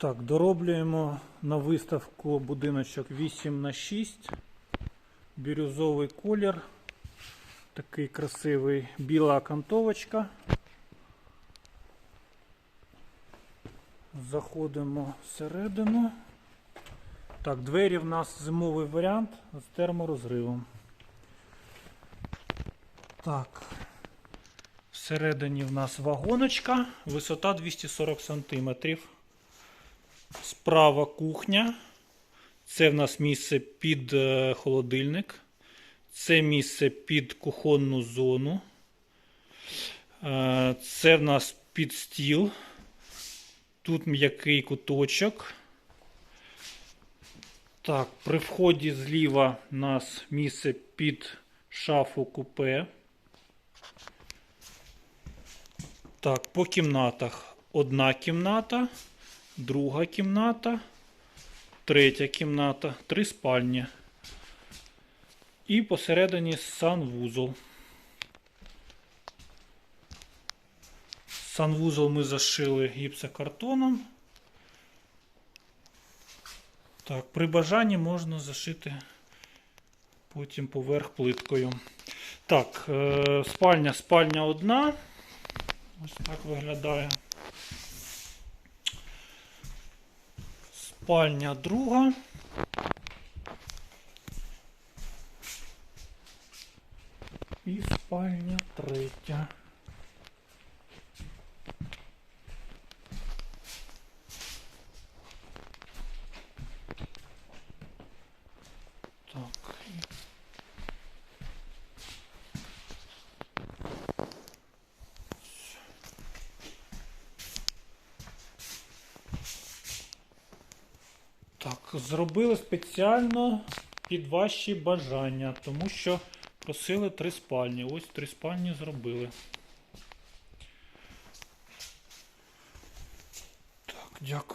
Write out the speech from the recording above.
Так, дороблюємо на виставку будиночок 8 на 6 Бірюзовий колір. Такий красивий біла окантовочка. Заходимо всередину. Так, двері в нас зимовий варіант з терморозривом. Так. Всередині в нас вагоночка, висота 240 см. Справа кухня. Це в нас місце під е, холодильник. Це місце під кухонну зону. Е, Це в нас під стіл. Тут м'який куточок. Так, при вході зліва у нас місце під шафу купе. Так, по кімнатах одна кімната, друга кімната, третя кімната, три спальні. І посередині санвузол. Санвузол ми зашили гіпсокартоном. Так, при бажанні можна зашити потім поверх плиткою. Так, е, спальня, спальня одна. Ось так виглядає. Спальня друга. І спальня третя. Так. і Так, зробили спеціально під ваші бажання, тому що просили три спальні. Ось три спальні зробили. Так, дякую.